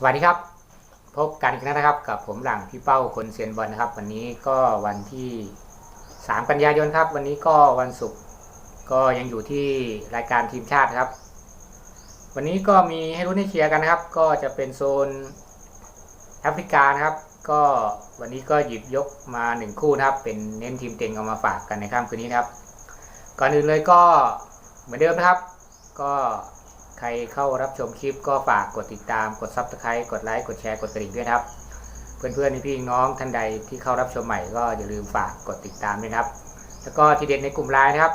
สวัสดีครับ พบกันอีกแล้วนะครับ กับผมหลังพี่เป้าคนเซียนบอลนะครับ วันนี้ก็วันที่ 3 กันยายนครับ วันนี้ก็วันศุกร์ก็ยังอยู่ที่รายการทีมชาติครับ วันนี้ก็มีให้รุ่นให้เชียร์กันนะครับ ก็จะเป็นโซนแอฟริกานะครับ ก็วันนี้ก็หยิบยกมาหนึ่งคู่นะครับ เป็นเน้นทีมเต็งเอามาฝากกันในค่ำคืนนี้นครับ ก่อนอื่นเลยก็เหมือนเดิมนะครับ ก็ ใครเข้ารับชมคลิปก็ฝากกดติดตาม กด Subscribe กดไลค์ กดแชร์ กดกระดิ่งด้วยครับ เพื่อนๆพี่น้องท่านใดที่เข้ารับชมใหม่ก็อย่าลืมฝากกดติดตามด้วยครับ แล้วก็ทีเด็ดในกลุ่มไลน์นะครับ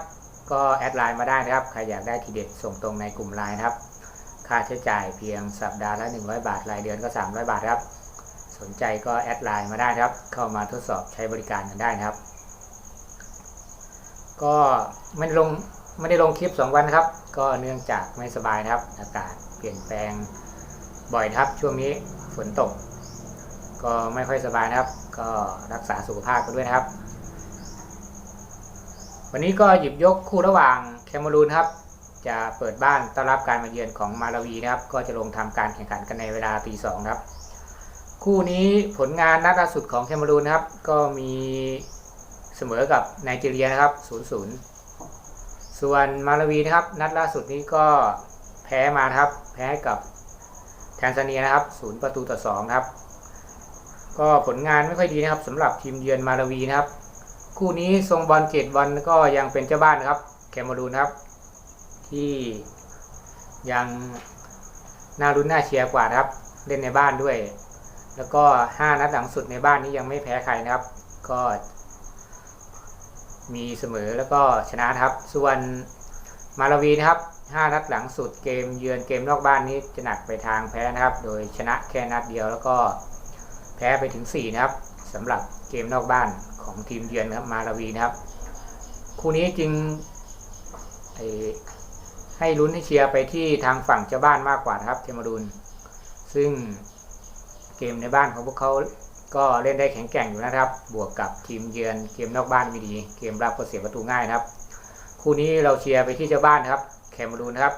ก็แอดไลน์มาได้นะครับ ใครอยากได้ทีเด็ดส่งตรงในกลุ่มไลน์นะครับ ค่าใช้จ่ายเพียงสัปดาห์ละ 100 บาท รายเดือนก็ 300 บาทครับ สนใจก็แอดไลน์มาได้ครับ เข้ามาทดสอบใช้บริการกันได้นะครับ ก็ไม่ได้ลง ไม่ได้ลงคลิป 2 วันนะครับ ก็เนื่องจากไม่สบายนะครับ อากาศเปลี่ยนแปลงบ่อยครับ ช่วงนี้ฝนตก ก็ไม่ค่อยสบายนะครับ ก็รักษาสุขภาพกันด้วยนะครับ วันนี้ก็หยิบยกคู่ระหว่างแคมรูนครับ จะเปิดบ้านต้อนรับการมาเยือนของมาลาวีนะครับ ก็จะลงทำการแข่งขันกันในเวลาตีสองครับ คู่นี้ผลงานนัดล่าสุดของแคมรูนครับ ก็มีเสมอกับไนจีเรียนะครับ 0-0 ส่วนมาลาวีนะครับ นัดล่าสุดนี้ก็แพ้มาครับ แพ้กับแทนซาเนียนะครับ0ประตูต่อ2ครับ ก็ผลงานไม่ค่อยดีนะครับสำหรับทีมเยือนมาลาวีนะครับ คู่นี้ทรงบอลเกตบอลก็ยังเป็นเจ้าบ้านนะครับ แคเมรูนครับ ที่ยังน่ารุ้นน่าเชียร์กว่านะครับ เล่นในบ้านด้วย แล้วก็ 5 นัดหลังสุดในบ้านนี้ยังไม่แพ้ใครนะครับ ก็ มีเสมอแล้วก็ชนะครับ ส่วนมาลาวีนะครับ5นัดหลังสุดเกมเยือนเกมนอกบ้านนี้จะหนักไปทางแพ้นะครับ โดยชนะแค่นัดเดียวแล้วก็แพ้ไปถึง 4 นะครับสำหรับเกมนอกบ้านของทีมเยือนครับมาลาวีนะครับ คู่นี้จึงให้ลุ้นให้เชียร์ไปที่ทางฝั่งเจ้าบ้านมากกว่านะครับเทมารูนซึ่งเกมในบ้านของพวกเขา ก็เล่นได้แข็งแกร่งอยู่นะครับ บวกกับทีมเยือนเกมนอกบ้านไม่ดี เกมรับก็เสียประตูง่ายนะครับ คู่นี้เราเชียร์ไปที่เจ้าบ้านนะครับแคมรูนนะครับ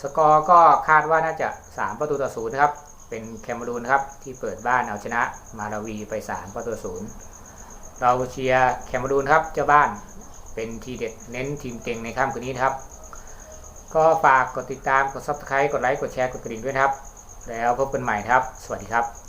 สกอร์ก็คาดว่าน่าจะ 3 ประตูต่อศูนย์นะครับ เป็นแคมรูนนะครับที่เปิดบ้านเอาชนะมาลาวีไป 3 ประตูต่อศูนย์เราเชียร์แคมรูนครับเจ้าบ้านเป็นทีเด็ดเน้นทีมเต็งในค่ำคืนนี้ครับ ก็ฝากกดติดตามกด subscribe กดไลค์กดแชร์กดกระดิ่งด้วยครับ แล้วพบกันใหม่ครับ สวัสดีครับ